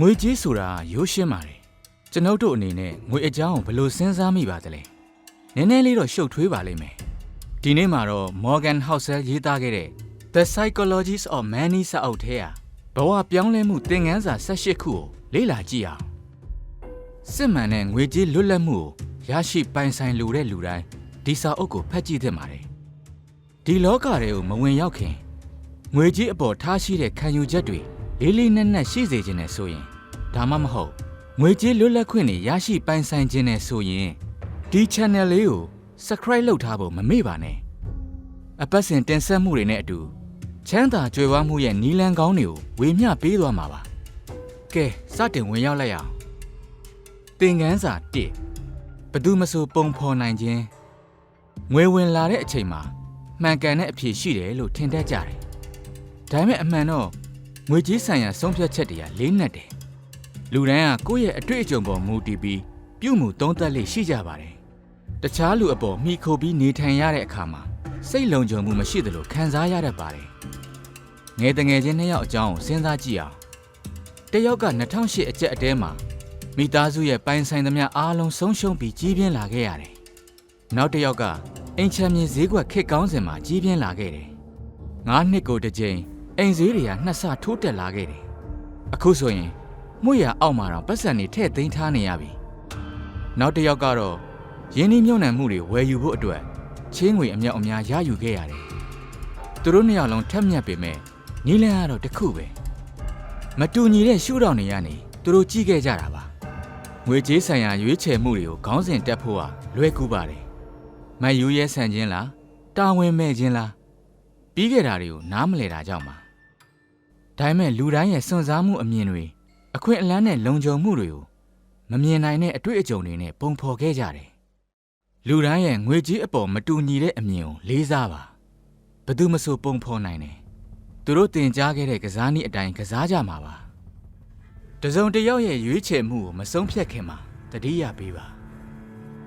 ငွေကြေးဆိုတာရိုးရှင်းပါတယ်ကျွန်ုပ်တို့အနေနဲ့ငွေအကြောင်းကိုဘယ်လိုစဉ်းစားမိပါသလဲနည်းနည်းလေးတော့ရှုပ်ထွေးပါလိမ့်မယ်ဒီနေ့မှာတော့ Morgan Housel ရေးသားခဲ့တဲ့ The Psychologies of Money စာအုပ်ထဲကဘဝပြောင်းလဲမှုသင်ခန်းစာ18ခုကိုလေ့လာကြည့်အောင်စစ်မှန်တဲ့ငွေကြေးလွတ်လပ်မှုကိုရရှိပိုင်ဆိုင်လိုတဲ့လူတိုင်းဒီစာအုပ်ကိုဖတ်ကြည့်သင့်ပါတယ်ဒီလောကတွေကိုမဝင်ရောက်ခင်ငွေကြီးအပေါ်ထားရှိတဲ့ခံယူချက်တွေ လေးလေးနက်နက်ရှိစေခြင်းနဲ့ဆိုရင်ဒါမှမဟုတ်ငွေကြေးလွတ်လပ်ခွင့်တွေရရှိပိုင်ဆိုင်ခြင်းနဲ့ဆိုရင်ဒီ channel လေးကို subscribe လုပ်ထားဖို့မမေ့ပါနဲ့အပတ်စဉ်တင်ဆက်မှုတွေနဲ့အတူချမ်းသာကြွယ်ဝမှုရဲ့နီလန်ကောင်းတွေကိုဝေမျှပေးသွားမှာပါကဲစတင်ဝင်ရောက်လိုက်အောင်သင်ခန်းစာ1ဘသူမဆိုပုံဖော်နိုင်ခြင်းငွေဝင်လာတဲ့အချိန်မှာမှန်ကန်တဲ့အဖြေရှိတယ်လို့ထင်တတ်ကြတယ်ဒါပေမဲ့အမှန်တော့ ငွေကြေးဆိုင်ရာဆုံးဖြတ်ချက်တွေကလေးနက်တယ်။လူတိုင်းကကိုယ့်ရဲ့အတွေ့အကြုံပေါ်မူတည်ပြီးပြုမှုသုံးသပ်လေးရှိကြပါတယ်။တခြားလူအပေါ်မိခိုပြီးနေထိုင်ရတဲ့အခါမှာစိတ်လုံခြုံမှုမရှိသလိုခံစားရတတ်ပါတယ်။ငယ်တငယ်ချင်းနှစ်ယောက်အကြောင်းကိုစဉ်းစားကြည့်အောင်။တစ်ယောက်က2008အကျက်အတဲမှာမိသားစုရဲ့ပိုင်ဆိုင်သမျှအားလုံးဆုံးရှုံးပြီးကြီးပြင်းလာခဲ့ရတယ်။နောက်တစ်ယောက်ကအိမ်ချမ်းမြေဈေးကွက်ခက်ကောင်းစင်မှာကြီးပြင်းလာခဲ့တယ်။ငါးနှစ်ကိုတစ်ကြိမ် အိမ်ဈေးတွေကနှစ်ဆထိုးတက်လာခဲ့တယ်။အခုဆိုရင်မှုရအောက်မှာတော့ပတ်စံတွေထည့်သိမ်းထားနေရပြီ။နောက်တစ်ယောက်ကတော့ရင်းနှီးမြှုပ်နှံမှုတွေဝယ်ယူဖို့အတွက်ချင်းငွေအမြောက်အများရယူခဲ့ရတယ်။သူတို့နှစ်ယောက်လုံးထက်မြက်ပေမဲ့နီလန်ကတော့တစ်ခုပဲ။မတူညီတဲ့ရှုထောင့်တွေကနေသူတို့ကြည့်ခဲ့ကြတာပါ။ငွေကြေးဆိုင်ရာရွေးချယ်မှုတွေကိုခေါင်းစဉ်တက်ဖို့ဟာလွယ်ကူပါတယ်။မယူရဲဆန်ခြင်းလားတာဝန်မဲ့ခြင်းလားပြီးခဲ့တာတွေကိုနားမလဲတာကြောင့်ပါ ဒါပေမဲ့လူတိုင်းရဲ့စွန့်စားမှုအမြင်တွေအခွင့်အလမ်းနဲ့လုံခြုံမှုတွေကိုမမြင်နိုင်တဲ့အတွေ့အကြုံတွေနဲ့ပုံဖော်ခဲ့ကြတယ်လူတိုင်းရဲ့ငွေကြေးအပေါ်မတူညီတဲ့အမြင်ကိုလေးစားပါဘယ်သူမဆိုပုံဖော်နိုင်တယ်သူတို့တင်ကြားခဲ့တဲ့ကစားနည်းအတိုင်းကစားကြမှာပါတစုံတစ်ယောက်ရဲ့ရွေးချယ်မှုကိုမဆုံးဖြတ်ခင်မှာတတိယပေးပါ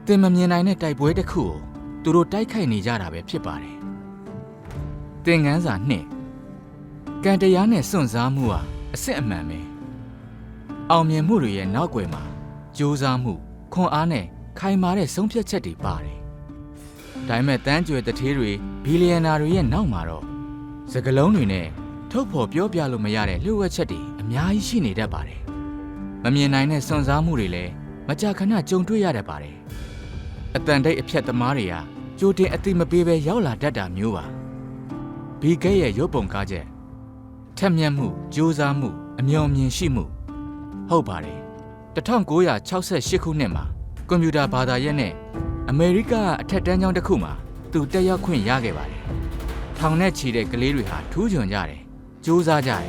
သင်မမြင်နိုင်တဲ့တိုက်ပွဲတစ်ခုကိုသူတို့တိုက်ခိုက်နေကြတာပဲဖြစ်ပါတယ်သင်ငန်းစာနှစ် ကံတရားနဲ့စွန့်စားမှုဟာအစစ်အမှန်ပဲအောင်မြင်မှုတွေရဲ့နောက်ွယ်မှာကြိုးစားမှုခွန်အားနဲ့ခိုင်မာတဲ့ဆုံးဖြတ်ချက်တွေပါတယ်ဒါပေမဲ့တန်းကြွယ်တထေးတွေဘီလီယံနာတွေရဲ့နောက်မှာတော့စကလုံးတွေနဲ့ထုတ်ဖော်ပြောပြလို့မရတဲ့လျှို့ဝှက်ချက်တွေအများကြီးရှိနေတတ်ပါတယ်မမြင်နိုင်တဲ့စွန့်စားမှုတွေလည်းမကြာခဏကြုံတွေ့ရတတ်ပါတယ်အတန်တိတ်အဖြတ်သမားတွေကကြိုတင်အတိမပေးဘဲရောက်လာတတ်တာမျိုးပါဘီကဲရဲ့ရုပ်ပုံကားချက် ထက်မြက်မှုကြိုးစားမှုအမျော်မြင်ရှိမှု ဟုတ်ပါတယ်1968ခုနှစ်မှာကွန်ပျူတာဘာသာရပ်နဲ့အမေရိကအထက်တန်းကျောင်းတစ်ခုမှာသူတက်ရောက်ခွင့်ရခဲ့ပါတယ်ထောင်နဲ့ချီတဲ့ကလေးတွေဟာထူးချွန်ကြတယ်ကြိုးစားကြတယ်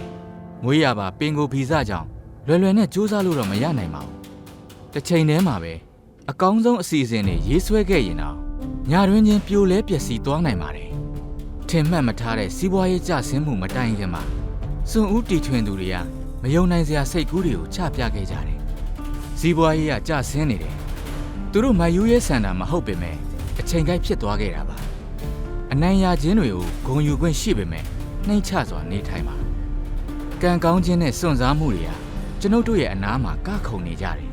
မွေးရပါပင်ကိုဗီဇကြောင့်လွယ်လွယ်နဲ့ကြိုးစားလို့တော့မရနိုင်ပါဘူးတစ်ချိန်တည်းမှာပဲအကောင်းဆုံးအစီအစဉ်တွေရေးဆွဲခဲ့ရင်တော့ညတွင်ချင်းပြိုလဲပျက်စီးသွားနိုင်ပါတယ်ထင်မှတ်မထားတဲ့စီးပွားရေးကျဆင်းမှုမတိုင်ခင်မှာ စွန်ဦးတီထွင်သူတွေကမယုံနိုင်စရာစိတ်ကူးတွေကိုချပြခဲ့ကြတယ်။စီးပွားရေးကကျဆင်းနေတယ်။သူတို့မယူရဲဆန္ဒမဟုတ်ပေမဲ့အချိန်ကိုက်ဖြစ်သွားခဲ့တာပါ။အနိုင်ရခြင်းတွေကိုဂုံယူခွင့်ရှိပေမဲ့နှိမ့်ချစွာနေထိုင်ပါ။ကံကောင်းခြင်းနဲ့စွန့်စားမှုတွေကကျွန်ုပ်တို့ရဲ့အနားမှာကခုန်နေကြတယ်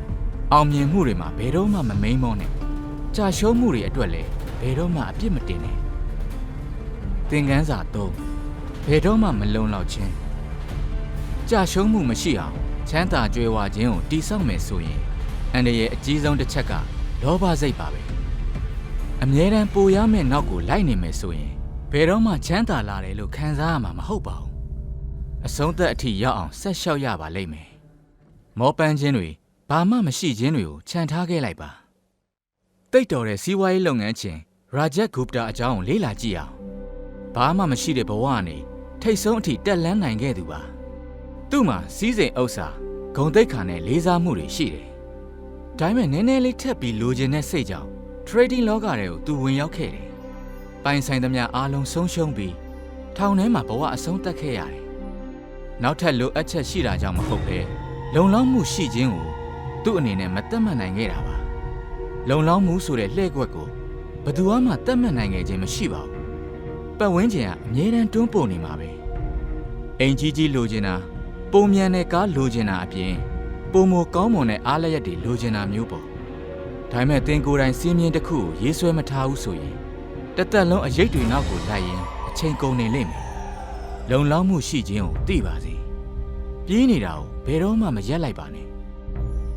။အောင်မြင်မှုတွေမှာဘယ်တော့မှမမိန်မောနဲ့။ကြာရှုံးမှုတွေအတွက်လည်းဘယ်တော့မှအပြစ်မတင်နဲ့။သင်ခန်းစာ3 ဘယ်တော့မှမလုံလောက်ခြင်းကြာရှုံးမှုမရှိအောင်ချမ်းသာကြွယ်ဝခြင်းကိုတိဆောက်မယ်ဆိုရင်အန္တရာယ်အကြီးဆုံးတစ်ချက်ကလောဘစိတ်ပါပဲအမြဲတမ်းပိုရမယ့်နောက်ကိုလိုက်နေမယ်ဆိုရင်ဘယ်တော့မှချမ်းသာလာတယ်လို့ခံစားရမှာမဟုတ်ပါဘူးအဆုံးသက်အထိရောက်အောင်ဆက်လျှောက်ရပါလိမ့်မယ်မောပန်းခြင်းတွေဘာမှမရှိခြင်းတွေကိုခြံထားခဲ့လိုက်ပါတိတ်တော်တဲ့စီးပွားရေးလုပ်ငန်းချင်းရာဂျက်ဂူပတာအကြောင်းကိုလေ့လာကြည့်အောင်ဘာမှမရှိတဲ့ဘဝကနေ ထိတ်ဆုံးအထိတက်လန်းနိုင်ခဲ့သူပါသူ့မှာစီးစိမ်ဥစ္စာဂုံတိတ်ခါနဲ့လေးစားမှုတွေရှိတယ်ဒါပေမဲ့နည်းနည်းလေးထက်ပြီးလိုချင်တဲ့စိတ်ကြောင့် trading လောကတွေကိုသူဝင်ရောက်ခဲ့တယ်ပိုင်ဆိုင်သမျှအားလုံးဆုံးရှုံးပြီးထောင်ထဲမှာဘဝအဆုံးသတ်ခဲ့ရတယ်နောက်ထပ်လိုအပ်ချက်ရှိတာကြောင့်မဟုတ်ပဲလုံလောက်မှုရှိခြင်းကိုသူ့အနေနဲ့မတတ်မှတ်နိုင်ခဲ့တာပါလုံလောက်မှုဆိုတဲ့လှည့်ကွက်ကိုဘယ်သူမှတတ်မှတ်နိုင်ခဲ့ခြင်းမရှိပါဘူး ပတ်ဝန်းကျင်ကအမြဲတမ်းတွန်းပို့နေမှာပဲအိမ်ကြီးကြီးလိုချင်တာပုံမြန်တဲ့ကားလိုချင်တာအပြင်ပုံမကောင်းမွန်တဲ့အားလျက်တွေလိုချင်တာမျိုးပေါ့ဒါပေမဲ့တင်ကိုယ်တိုင်စီးမြင်တစ်ခုကိုရေးဆွဲမထားဘူးဆိုရင်တစ်သက်လုံးအရေးတွေနောက်ကိုလိုက်ရင်အချိန်ကုန်နေလိမ့်မယ်လုံလောက်မှုရှိခြင်းကိုသိပါစေပြေးနေတာကိုဘယ်တော့မှမရက်လိုက်ပါနဲ့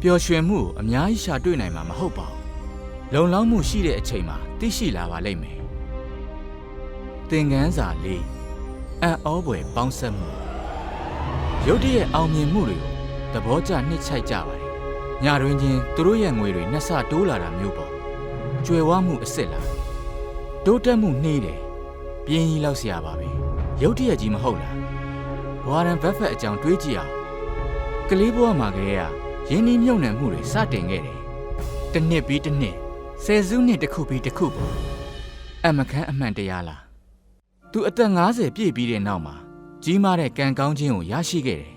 ပျော်ရွှင်မှုကိုအများကြီးရှာတွေ့နိုင်မှာမဟုတ်ပါဘူးလုံလောက်မှုရှိတဲ့အချိန်မှာသိရှိလာပါလိမ့်မယ် သင်ခန်းစာလေးအံ့ဩဖွယ်ပေါင်းဆက်မှုရုတ်တရက်အောင်မြင်မှုတွေကိုသဘောကျနှစ်ချိုက်ကြပါတယ်။ညတွင်ချင်းသူတို့ရဲ့ငွေတွေနှစ်ဆတိုးလာတာမျိုးပေါ့။ကြွယ်ဝမှုအစ်စ်လာ။တိုးတက်မှုနှေးတယ်။ပြင်းကြီးလောက်ဆရာပါပဲ။ရုတ်တရက်ကြီးမဟုတ်လား။ဝါရန်ဘက်ဖက်အကြောင်းတွေးကြည့်အောင်။ကလေးဘဝမှာကလေးကရင်းနှီးမြှုပ်နှံမှုတွေစတင်ခဲ့တယ်။တစ်နှစ်ပြီးတစ်နှစ်ဆယ်စုနှစ်တစ်ခုပြီးတစ်ခုပေါ့။အမခန်းအမှန်တရားလား။ သူအသက်50ပြည့်ပြီးတဲ့နောက်မှာကြီးမားတဲ့ကံကောင်းခြင်းကိုရရှိခဲ့တယ်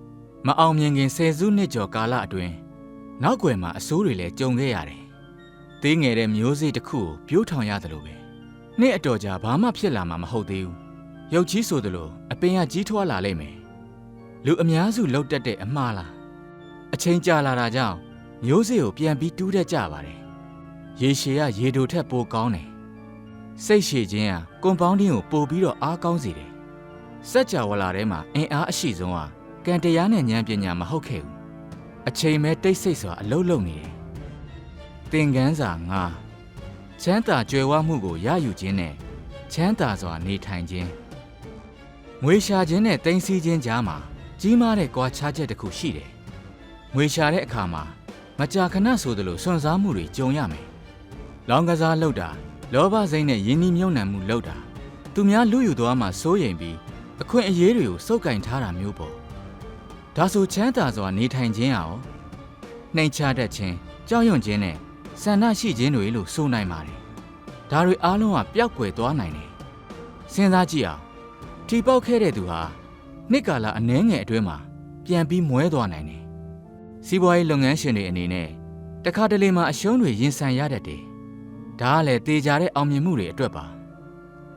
။မအောင်မြင်ခင်ဆယ်စုနှစ်ကျော်ကာလအတွင်းနောက်ွယ်မှာအဆိုးတွေလည်းကြုံခဲ့ရတယ်။သေးငယ်တဲ့မျိုးစေ့တစ်ခုကိုပြိုးထောင်ရတယ်လို့ပဲ။နေ့အတော်ကြာဘာမှဖြစ်လာမှာမဟုတ်သေးဘူး။ရုပ်ကြီးဆိုသလိုအပင်ကကြီးထွားလာလိမ့်မယ်။လူအများစုလှုပ်တက်တဲ့အမှားလား။အချိန်ကြာလာတာကြောင့်မျိုးစေ့ကိုပြန်ပြီးတူးတတ်ကြပါတယ်။ရေရှည်ကရေတိုထက်ပိုကောင်းတယ်။ စိတ်ရှည်ခြင်းဟာကွန်ပေါင်းတင်းကိုပို့ပြီးတော့အားကောင်းစေတယ်။စัจ java လာထဲမှာအင်အားအရှိဆုံးဟာကံတရားနဲ့ဉာဏ်ပညာမဟုတ်ခဲ့ဘူး။အချိန်မဲတိတ်ဆိတ်စွာအလုံးလုံးနေတယ်။သင်ခန်းစာ၅ချမ်းသာကြွယ်ဝမှုကိုရယူခြင်းနဲ့ချမ်းသာစွာနေထိုင်ခြင်းငွေရှာခြင်းနဲ့တင်စီခြင်းကြားမှာကြီးမားတဲ့ကွာခြားချက်တစ်ခုရှိတယ်။ငွေရှာတဲ့အခါမှာမကြာခဏဆိုသလိုစွန့်စားမှုတွေကြုံရမယ်။လောင်းကစားလုပ်တာ လောဘစိတ်နဲ့ယဉ်နီးမြုံနှံမှုလုပ်တာသူများလူယူသွားမှစိုးရိမ်ပြီးအခွင့်အရေးတွေကိုစုပ်ကင်ထားတာမျိုးပေါ့ဒါဆိုချမ်းသာစွာနေထိုင်ခြင်းဟာရောနှိမ်ချတတ်ခြင်းကြောက်ရွံ့ခြင်းနဲ့ဆန္ဒရှိခြင်းတွေလို့ဆိုနိုင်ပါတယ်ဒါတွေအားလုံးကပျောက်ကွယ်သွားနိုင်တယ်စဉ်းစားကြည့်အောင်ထီပေါက်ခဲ့တဲ့သူဟာနှစ်ကာလအနည်းငယ်အတွင်းမှာပြန်ပြီးမွဲသွားနိုင်တယ်စီးပွားရေးလုပ်ငန်းရှင်တွေအနေနဲ့တခါတလေမှအရှုံးတွေရင်ဆိုင်ရတတ်တယ် ဒါကလည်းတေချာတဲ့အောင်မြင်မှုတွေအတွက်ပါ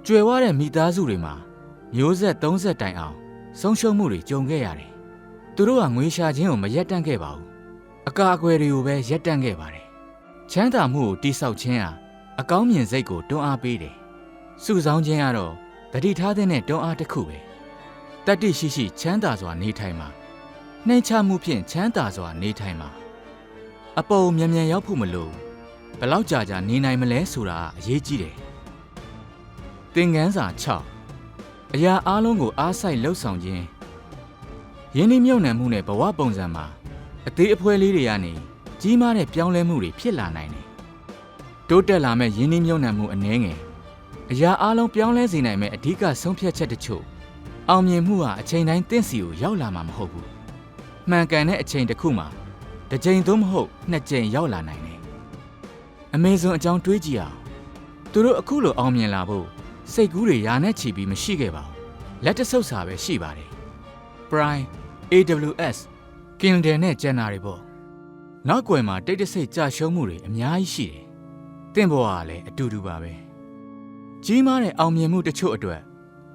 ကြွယ်ဝတဲ့မိသားစုတွေမှာမျိုးဆက်30တိုင်အောင်ဆုံးရှုံးမှုတွေကြုံခဲ့ရတယ်သူတို့ကငွေရှာခြင်းကိုမရက်တန့်ခဲ့ပါဘူးအကာအကွယ်တွေကိုပဲရက်တန့်ခဲ့ပါတယ်ချမ်းသာမှုကိုတိဆောက်ခြင်းဟာအကောင်းမြင်စိတ်ကိုတွန်းအားပေးတယ်စုဆောင်းခြင်းကတော့တတိထားတဲ့တွန်းအားတစ်ခုပဲတတ္တိရှိရှိချမ်းသာစွာနေထိုင်မှာနှိမ်ချမှုဖြင့်ချမ်းသာစွာနေထိုင်မှာအပေါ်မြန်မြန်ရောက်ဖို့မလို ဘူးဘယ်လောက်ကြာကြာနေနိုင်မလဲဆိုတာအရေးကြီးတယ်။သင်ခန်းစာ6အရာအလုံးကိုအားစိုက်လှုပ်ဆောင်ခြင်းယင်းနှိမ့်မြုံနှံမှုနဲ့ဘဝပုံစံမှာအသေးအဖွဲလေးတွေကနေကြီးမားတဲ့ပြောင်းလဲမှုတွေဖြစ်လာနိုင်တယ်။တိုးတက်လာမဲ့ယင်းနှိမ့်မြုံနှံမှုအနည်းငယ်အရာအလုံးပြောင်းလဲစေနိုင်မဲ့အဓိကဆုံးဖြတ်ချက်တချို့အောင်မြင်မှုဟာအချိန်တိုင်းတင့်စီကိုရောက်လာမှာမဟုတ်ဘူး။မှန်ကန်တဲ့အချိန်တစ်ခုမှာတစ်ချိန်သို့မဟုတ်နှစ်ကြိမ်ရောက်လာနိုင်တယ် အမေဇွန်အကြောင်းတွေးကြည့်အောင်သူတို့အခုလိုအောင်မြင်လာဖို့စိတ်ကူးတွေယာနဲ့ချီပြီးမရှိခဲ့ပါဘူးလက်တဆုပ်စာပဲရှိပါတယ် Prime AWS Kindle နဲ့ကျန်တာတွေပေါ့နောက်ကွယ်မှာတိတ်တဆိတ်ကြာရှုံးမှုတွေအများကြီးရှိတယ်တင့်ဘဝကလည်းအတူတူပါပဲကြီးမားတဲ့အောင်မြင်မှုတချို့အတွက်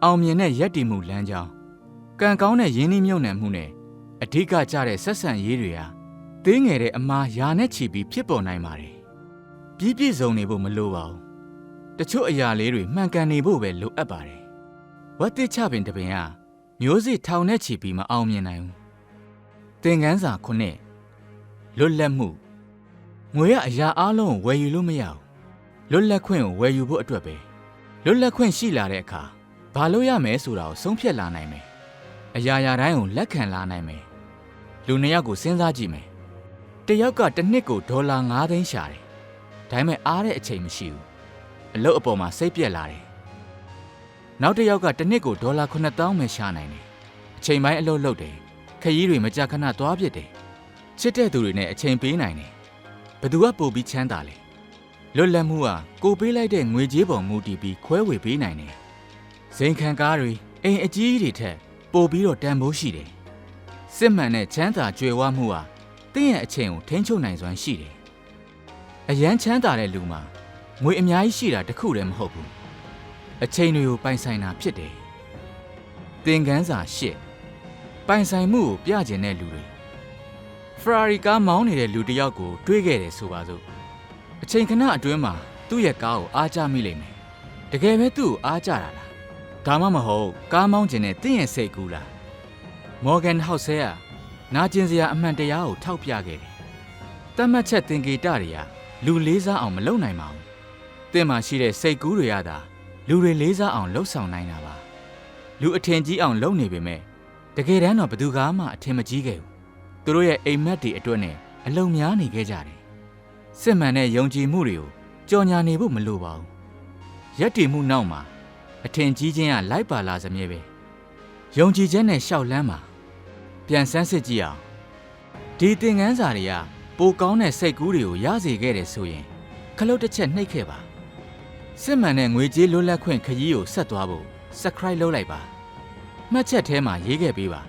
အောင်မြင်တဲ့ရက်တည်မှုလမ်းကြောင်းကံကောင်းတဲ့ယင်းနှိမ့်မြုံနယ်မှုနဲ့အဓိကကျတဲ့ဆက်ဆံရေးတွေဟာသေးငယ်တဲ့အမားယာနဲ့ချီပြီးဖြစ်ပေါ်နိုင်ပါတယ် ပြည့်ပြည့်စုံနေဖို့မလိုပါဘူး။တချို့အရာလေးတွေမှန်ကန်နေဖို့ပဲလိုအပ်ပါတယ်။ဝတ်တိချပင်တပင်ကမျိုးစိထောင်နဲ့ချီပြီးမအောင်မြင်နိုင်ဘူး။သင်ခန်းစာခုနှစ်လွတ်လပ်မှုငွေကအရာအလုံးကိုဝယ်ယူလို့မရဘူး။လွတ်လပ်ခွင့်ကိုဝယ်ယူဖို့အတွက်ပဲလွတ်လပ်ခွင့်ရှိလာတဲ့အခါဘာလို့ရမယ်ဆိုတာကိုဆုံးဖြတ်လာနိုင်မယ်။အရာရာတိုင်းကိုလက်ခံလာနိုင်မယ်။လူနှစ်ယောက်ကိုစဉ်းစားကြည့်မယ်။တစ်ယောက်ကတစ်နှစ်ကိုဒေါ်လာ9သိန်းရှာတယ်။ ဒါပေမဲ့အားတဲ့အချိန်မရှိဘူးအလုပ်အပေါ်မှာစိတ်ပြက်လာတယ်နောက်တစ်ယောက်ကတစ်နှစ်ကိုဒေါ်လာ9000ပဲရှာနိုင်တယ်အချိန်ပိုင်းအလုပ်လုပ်တယ်ခရီးတွေမကြာခဏသွားပြစ်တယ်ချစ်တဲ့သူတွေနဲ့အချိန်ပေးနိုင်တယ်ဘသူကပို့ပြီးချမ်းသာလဲလွတ်လပ်မှုဟာကိုပေးလိုက်တဲ့ငွေကြေးပေါ်မူတည်ပြီးခွဲဝေပေးနိုင်တယ်ဇိမ်ခံကားတွေအိမ်အကြီးကြီးတွေထက်ပိုပြီးတော့တန်ဖိုးရှိတယ်စစ်မှန်တဲ့ချမ်းသာကြွယ်ဝမှုဟာတင့်ရဲ့အချိန်ကိုထိန်းချုပ်နိုင်စွမ်းရှိတယ် အရန်ချမ်းသာတဲ့လူမှာငွေအများကြီးရှိတာတခုတည်းမဟုတ်ဘူးအချိန်တွေကိုပိုင်ဆိုင်တာဖြစ်တယ်သင်ခန်းစာ၈ပိုင်ဆိုင်မှုကိုပြကျင်တဲ့လူတွေဖရာရီကားမောင်းနေတဲ့လူတစ်ယောက်ကိုတွေးခဲ့တယ်ဆိုပါစို့အချိန်ခဏအတွင်းမှာသူ့ရဲ့ကားကိုအားကျမိလိမ့်မယ်တကယ်ပဲသူ့ကိုအားကျတာလားဒါမှမဟုတ်ကားမောင်းကျင်တဲ့တင့်ရဲ့စိတ်ကူးလားမော်ဂန်ဟောက်ဆဲကနာကျင်စရာအမှန်တရားကိုထောက်ပြခဲ့တယ်တတ်မှတ်ချက်သင်္ကေတတွေက လူလေးစားအောင်မလုပ်နိုင်ပါဘူးတင့်မှာရှိတဲ့စိတ်ကူးတွေရတာလူတွေလေးစားအောင်လှုပ်ဆောင်နိုင်တာပါလူအထင်ကြီးအောင်လုပ်နေပေမဲ့တကယ်တမ်းတော့ဘယ်သူကမှအထင်မကြီးခဲ့ဘူးသူတို့ရဲ့အိမ်မက်တွေအတွက်နဲ့အလုံများနေခဲ့ကြတယ်စစ်မှန်တဲ့ယုံကြည်မှုတွေကိုကြော်ညာနေဖို့မလိုပါဘူးရက်တည်မှုနောက်မှာအထင်ကြီးခြင်းကလိုက်ပါလာစမြဲပဲယုံကြည်ချက်နဲ့ရှောက်လန်းမှာပြန်ဆန်းစစ်ကြည့်အောင်ဒီသင်ခန်းစာတွေက ပိုကောင်းတဲ့စိတ်ကူးတွေကိုရစေခဲ့တယ်ဆိုရင်ခလုတ်တစ်ချက်နှိပ်ခဲ့ပါစစ်မှန်တဲ့ငွေကြေးလွတ်လပ်ခွင့်ခရီးကိုဆက်သွားဖို့ subscribe လုပ်လိုက်ပါမှတ်ချက်ထဲမှာရေးခဲ့ပေးပါ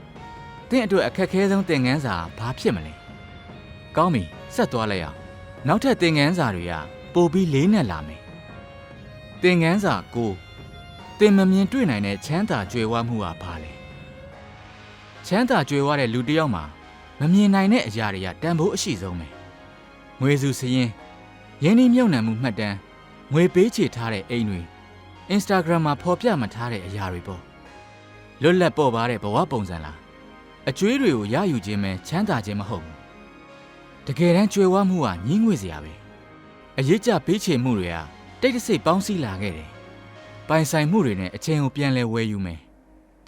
သင်အတွက်အခက်ခဲဆုံးသင်ခန်းစာဘာဖြစ်မလဲကောင်းပြီဆက်သွားလိုက်အောင်နောက်ထပ်သင်ခန်းစာတွေကပိုပြီးလေးနက်လာမယ်သင်ခန်းစာကိုသင်မမြင်တွေ့နိုင်တဲ့ချမ်းသာကြွယ်ဝမှုဟာဘာလဲချမ်းသာကြွယ်ဝတဲ့လူတစ်ယောက်မှာ မမြင်နိုင်တဲ့အရာတွေကတန်ဖိုးအရှိဆုံးပဲငွေစုစရင်ရင်းနှီးမြုပ်နှံမှုမှတ်တမ်းငွေပေးချေထားတဲ့အိမ်တွေ Instagram မှာဖော်ပြမထားတဲ့အရာတွေပေါ့လွတ်လပ်ပေါ်ပါတဲ့ဘဝပုံစံလားအကျွေးတွေကိုရယူခြင်းပဲချမ်းသာခြင်းမဟုတ်ဘူးတကယ်တမ်းကြွယ်ဝမှုကညှင်းငွေ့စရာပဲအရေးကြပေးချေမှုတွေကတိတ်တဆိတ်ပေါင်းစည်းလာခဲ့တယ်ပိုင်ဆိုင်မှုတွေနဲ့အချိန်ကိုပြန်လဲဝယ်ယူမယ်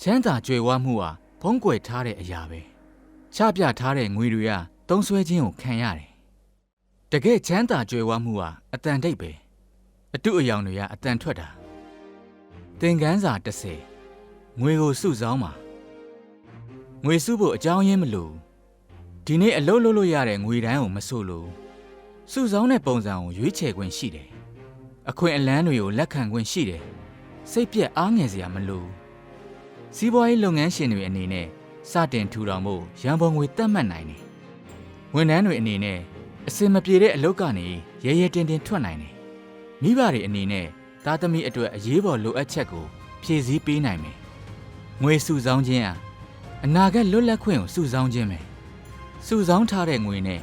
ချမ်းသာကြွယ်ဝမှုဟာဖုံးကွယ်ထားတဲ့အရာပဲ ချပြထားတဲ့ငွေတွေကတုံးဆွဲခြင်းကိုခံရတယ်တကယ်ချမ်းသာကြွယ်ဝမှုဟာအတန်တိတ်ပဲအတုအယောင်တွေကအတန်ထွက်တာသင်ခန်းစာ30ငွေကိုစုဆောင်းပါငွေစုဖို့အကြောင်းရင်းမလို့ဒီနေ့အလုပ်လုပ်လို့ရတဲ့ငွေတိုင်းကိုမစုလို့စုဆောင်းတဲ့ပုံစံကိုရွေးချယ်ခွင့်ရှိတယ်အခွင့်အလန်းတွေကိုလက်ခံခွင့်ရှိတယ်စိတ်ပြက်အားငယ်စရာမလိုစီးပွားရေးလုပ်ငန်းရှင်တွေအနေနဲ့ စတင်ထူထောင်ဖို့ရန်ပုံငွေတတ်မှတ်နိုင်တယ်ဝန်ထမ်းတွေအနေနဲ့အစင်မပြေတဲ့အလုပ်ကနေရဲရဲတင်းတင်းထွက်နိုင်တယ်မိဘတွေအနေနဲ့သားသမီးအတွက်အရေးပေါ်လိုအပ်ချက်ကိုဖြည့်ဆည်းပေးနိုင်မယ်။ငွေစုဆောင်းခြင်းဟာအနာဂတ်လွတ်လပ်ခွင့်ကိုစုဆောင်းခြင်းပဲ။စုဆောင်းထားတဲ့ငွေနဲ့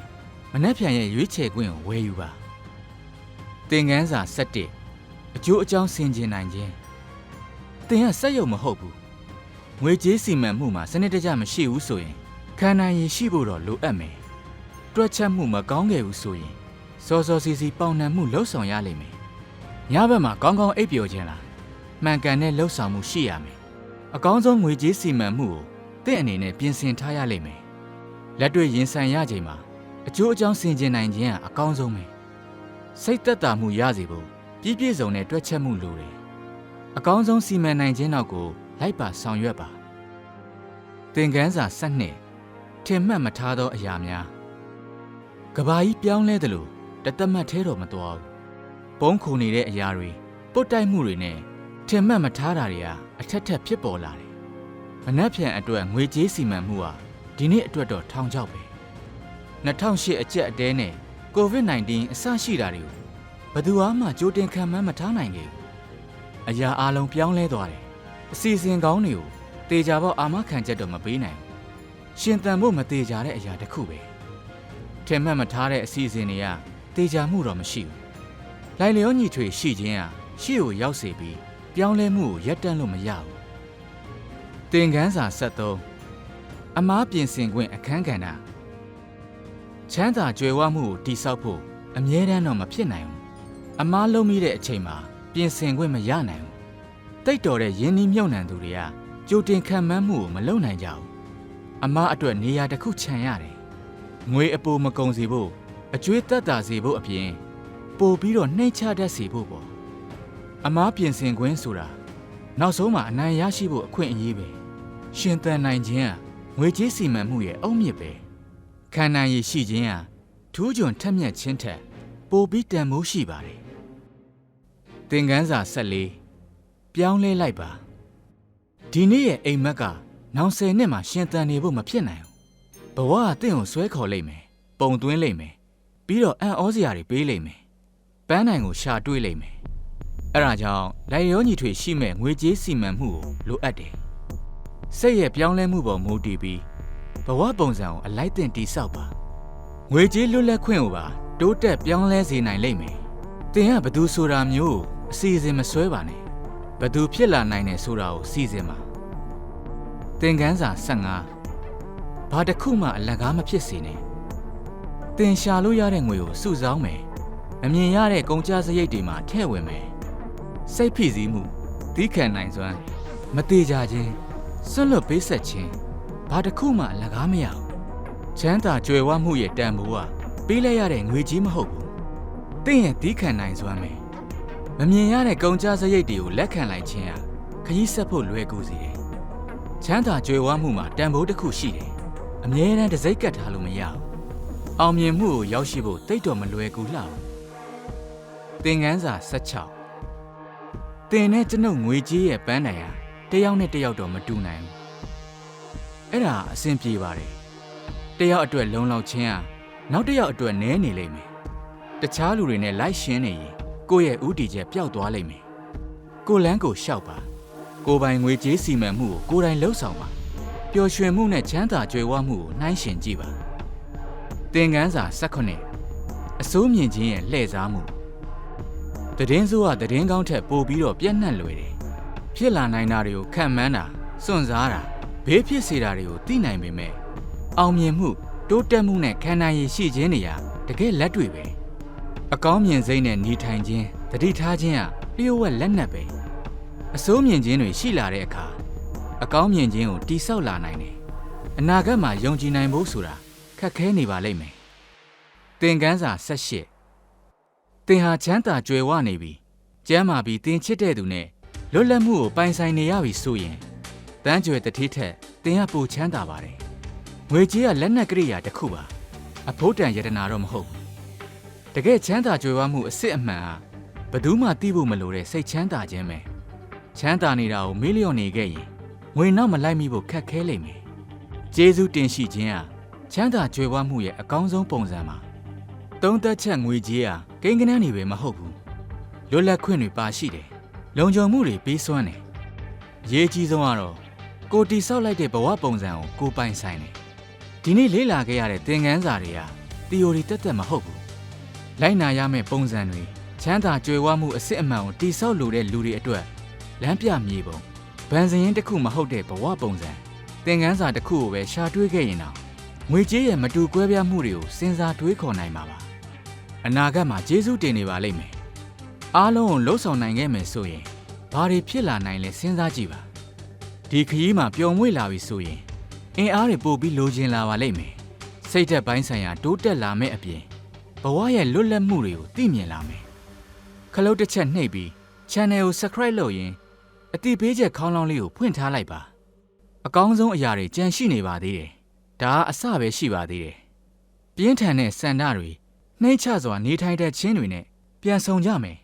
မနှက်ဖြန်ရဲ့ရွေးချယ်ခွင့်ကိုဝယ်ယူပါ။သင်ခန်းစာ7အကျိုးအကြောင်းဆင်ခြင်နိုင်ခြင်း။သင်ကစက်ရုံမဟုတ်ဘူး။ ငွေကြေးစီမံမှုမှာစနစ်တကျမရှိဘူးဆိုရင်ခံနိုင်ရည်ရှိဖို့တော့လိုအပ်မယ်။တွက်ချက်မှုမကောင်းခဲ့ဘူးဆိုရင်စောစောစီစီပေါင်နှံမှုလှုပ်ဆောင်ရလိမ့်မယ်။ညဘက်မှာကောင်းကောင်းအိပ်ပျော်ခြင်းလားမှန်ကန်တဲ့လှုပ်ဆောင်မှုရှိရမယ်။အကောင်းဆုံးငွေကြေးစီမံမှုကိုတင့်အနေနဲ့ပြင်ဆင်ထားရလိမ့်မယ်။လက်တွေ့ရင်ဆိုင်ရချိန်မှာအကျိုးအကြောင်းဆင်ခြင်နိုင်ခြင်းကအကောင်းဆုံးပဲ။စိတ်သက်သာမှုရစေဖို့ပြည့်ပြည့်စုံတဲ့တွက်ချက်မှုလိုတယ်။အကောင်းဆုံးစီမံနိုင်ခြင်းနောက်ကို လိုက်ပါဆောင်ရွက်ပါ။သင်ခန်းစာ၁၂ထင်မှတ်မထားသောအရာများကဘာကြီးပြောင်းလဲသလိုတသက်မှတ်သေးတော့မတော်ဘူး။ပုံခုန်နေတဲ့အရာတွေပုတ်တိုက်မှုတွေနဲ့ထင်မှတ်မထားတာတွေဟာအထက်ထက်ဖြစ်ပေါ်လာတယ်။မနှက်ဖြန်အတွက်ငွေကြေးစီမံမှုဟာဒီနေ့အတွက်တော့ထောင်ချောက်ပဲ။2008အကျက်အတဲနဲ့ COVID-19 အဆရှိတာတွေကိုဘယ်သူမှကြိုတင်ခံမှန်းမထားနိုင်ခဲ့ဘူး။အရာအလုံးပြောင်းလဲသွားတယ်။ အစီအစဉ်ကောင်းတွေကိုတေချာပေါက်အာမခံချက်တော့မပေးနိုင်ဘူး။ရှင်တန်ဖို့မတေချာတဲ့အရာတစ်ခုပဲ။ထင်မှတ်မထားတဲ့အစီအစဉ်တွေကတေချာမှုတော့မရှိဘူး။လိုက်လျောညီထွေရှိခြင်းဟာရှေ့ကိုရောက်စေပြီးပြောင်းလဲမှုကိုရပ်တန့်လို့မရဘူး။သင်ခန်းစာ73အမားပြင်ဆင်ခွင့်အခန်းကဏ္ဍချမ်းသာကြွယ်ဝမှုကိုတိဆောက်ဖို့အမြဲတမ်းတော့မဖြစ်နိုင်ဘူး။အမားလုံးမိတဲ့အချိန်မှာပြင်ဆင်ခွင့်မရနိုင်ဘူး။ တိတ်တော်တဲ့ယင်းနှီးမြုပ်နှံသူတွေကကြိုတင်ခံမှန်းမှုကိုမလုပ်နိုင်ကြဘူး။အမားအတွက်နေရာတစ်ခုခြံရတယ်။ငွေအပိုမကုန်စေဖို့အကျွေးတက်တာစေဖို့အပြင်ပို့ပြီးတော့နှိမ့်ချတတ်စေဖို့ပေါ့အမားပြင်ဆင်ခွင့်ဆိုတာနောက်ဆုံးမှာအနိုင်ရရှိဖို့အခွင့်အရေးပဲရှင်သန်နိုင်ခြင်းကငွေကြေးစီမံမှုရဲ့အုတ်မြစ်ပဲခံနိုင်ရည်ရှိခြင်းကထူးချွန်ထက်မြက်ခြင်းထက်ပိုပြီးတန်မိုးရှိပါတယ်သင်ခန်းစာ14 ပြောင်းလဲလိုက်ပါဒီနေ့ရဲ့အိမ်မက်ကနောက်10နှစ်မှာရှင်သန်နေဖို့မဖြစ်နိုင်ဘူးဘဝကတင့်ကိုဆွဲခေါ်လိုက်မယ်ပုံသွင်းလိုက်မယ်ပြီးတော့အံ့ဩစရာတွေပေးလိုက်မယ်ပန်းနိုင်ကိုရှာတွေးလိုက်မယ်အဲ့ဒါကြောင့်လိုက်ရောညီထွေရှိမဲ့ငွေကြေးစီမံမှုကိုလိုအပ်တယ်စိတ်ရဲ့ပြောင်းလဲမှုပေါ်မူတည်ပြီးဘဝပုံစံကိုအလိုက်တင်တိဆောက်ပါငွေကြေးလွတ်လပ်ခွင့်ကိုပါတိုးတက်ပြောင်းလဲစေနိုင်လိမ့်မယ်တင်ကဘသူဆိုတာမျိုးကိုအစီအစဉ်မဆွဲပါနဲ့ ဘသူဖြစ်လာနိုင်တယ်ဆိုတာကိုစီစဉ်ပါသင်ခန်းစာ15ဘာတစ်ခုမှအလကားမဖြစ်စေနဲ့တင်ရှာလို့ရတဲ့ငွေကိုစုဆောင်းမယ်မမြင်ရတဲ့ကုန်ကျစရိတ်တွေမှာထည့်ဝင်မယ်စိတ်ဖိစီးမှုသီးခံနိုင်စွမ်းမတေကြခြင်းဆွတ်လွတ်ပေးဆက်ခြင်းဘာတစ်ခုမှအလကားမရဘူးချမ်းသာကြွယ်ဝမှုရဲ့တန်ဖိုးကပေးလိုက်ရတဲ့ငွေကြီးမဟုတ်ဘူးတင့်ရဲ့သီးခံနိုင်စွမ်းပဲ မမြင်ရတဲ့ကုန်ကျစရိတ်တွေကိုလက်ခံလိုက်ခြင်းဟာခရီးဆက်ဖို့လွယ်ကူစေတယ်ချမ်းသာကြွယ်ဝမှုမှာတန်ဖိုးတစ်ခုရှိတယ်အမြဲတမ်းတစ်စိတ်ကတ်ထားလို့မရဘူးအောင်မြင်မှုကိုရောက်ရှိဖို့တိတ်တော်မလွယ်ကူလှဘူးသင်ခန်းစာ16တင်နဲ့ကျွန်ုပ်ငွေကြီးရဲ့ပန်းတိုင်ဟာတယောက်နဲ့တယောက်တော့မတူနိုင်ဘူးအဲ့ဒါအဆင်ပြေပါတယ်တယောက်အတွက်လုံလောက်ခြင်းဟာနောက်တစ်ယောက်အတွက်နည်းနေလိမ့်မယ်တခြားလူတွေနဲ့လိုက်ရှင်းနေရင် ကိုယ့်ရဲ့ဥတီချက်ပျောက်သွားလိမ့်မယ်ကိုလန်းကိုရှောက်ပါကိုပိုင်ငွေကြေးစီမံမှုကိုကိုယ်တိုင်လှုပ်ဆောင်ပါပျော်ရွှင်မှုနဲ့ချမ်းသာကြွယ်ဝမှုကိုနှိုင်းယှဉ်ကြည့်ပါသင်ခန်းစာ18အစိုးမြင်ခြင်းရဲ့လှည့်စားမှုတည်င်းစိုးကတည်င်းကောင်းထက်ပိုပြီးတော့ပြည့်နှံ့လွယ်တယ်ဖြစ်လာနိုင်တာတွေကိုခံမှန်းတာစွန့်စားတာဘေးဖြစ်စေတာတွေကိုသိနိုင်ပေမဲ့အောင်မြင်မှုတိုးတက်မှုနဲ့ခံနိုင်ရည်ရှိခြင်းတွေဟာတကယ်လက်တွေ့ပဲ အကောင်းမြင်စိတ်နဲ့နေထိုင်ခြင်းတတိထားခြင်းဟာလျှို့ဝှက်လက်နက်ပဲအစိုးမြင်ခြင်းတွေရှိလာတဲ့အခါအကောင်းမြင်ခြင်းကိုတိဆောက်လာနိုင်တယ်အနာဂတ်မှာယုံကြည်နိုင်ဖို့ဆိုတာခက်ခဲနေပါလိမ့်မယ်သင်ခန်းစာ18သင်ဟာချမ်းသာကြွယ်ဝနေပြီကျမ်းမာပြီးသင်ချစ်တဲ့သူနဲ့လွတ်လပ်မှုကိုပိုင်ဆိုင်နေရပြီဆိုရင်တန်းကြွယ်တတိထက်သင်ကပိုချမ်းသာပါတယ်ငွေကြီးကလက်နက်ကရိယာတစ်ခုပါအဖို့တန်ယတနာတော့မဟုတ်ဘူး တကယ်ချမ်းသာကြွယ်ဝမှုအစစ်အမှန်ဟာဘယ်သူမှသိဖို့မလိုတဲ့စိတ်ချမ်းသာခြင်းပဲချမ်းသာနေတာကိုမေးလျော့နေခဲ့ရင်ငွေနောက်မလိုက်မိဖို့ခက်ခဲလိမ့်မယ်ကျေးဇူးတင်ရှိခြင်းဟာချမ်းသာကြွယ်ဝမှုရဲ့အကောင်းဆုံးပုံစံပါသုံးသက်ချက်ငွေကြီးဟာကိန်းကနန်းနေပဲမဟုတ်ဘူးလွတ်လပ်ခွင့်တွေပါရှိတယ်လုံခြုံမှုတွေပေးစွမ်းတယ်အရေးကြီးဆုံးကတော့ကိုတီဆောက်လိုက်တဲ့ဘဝပုံစံကိုကိုပိုင်ဆိုင်တယ်ဒီနေ့လေ့လာခဲ့ရတဲ့သင်ခန်းစာတွေဟာသီအိုရီတက်တက်မဟုတ်ဘူး လိုက်နာရမယ့်ပုံစံတွေချမ်းသာကြွယ်ဝမှုအစစ်အမှန်ကိုတိဆောက်လိုတဲ့လူတွေအတွက်လမ်းပြမြေပုံဗန်စရင်တစ်ခုမဟုတ်တဲ့ဘဝပုံစံသင်ခန်းစာတစ်ခုကိုပဲရှာတွေးခဲ့ရင်တော့ငွေကြေးရဲ့မတူကွဲပြားမှုတွေကိုစဉ်းစားတွေးခေါ်နိုင်မှာပါအနာဂတ်မှာကျေးဇူးတင်နေပါလိမ့်မယ်အားလုံးကိုလှုပ်ဆောင်နိုင်ခဲ့မယ်ဆိုရင်ဘာတွေဖြစ်လာနိုင်လဲစဉ်းစားကြည့်ပါဒီခရီးမှာပျော်မွေ့လာပြီဆိုရင်အင်အားတွေပို့ပြီးလိုချင်လာပါလိမ့်မယ်စိတ်သက်ပိုင်းဆိုင်ရာတိုးတက်လာမယ့်အပြင် ဘဝရဲ့လွတ်လပ်မှုတွေကိုသိမြင်လာမယ်ခလုတ်တစ်ချက်နှိပ်ပြီး channel ကို subscribe လုပ်ရင်အတိပေးချက်ခေါင်းလောင်းလေးကိုဖွင့်ထားလိုက်ပါအကောင်းဆုံးအရာတွေကြံရှိနေပါသေးတယ်ဒါကအစပဲရှိပါသေးတယ်ပြင်းထန်တဲ့စန္ဒတွေနှိမ့်ချစွာနေထိုင်တဲ့ချင်းတွေနဲ့ပြန်ဆောင်ကြမယ်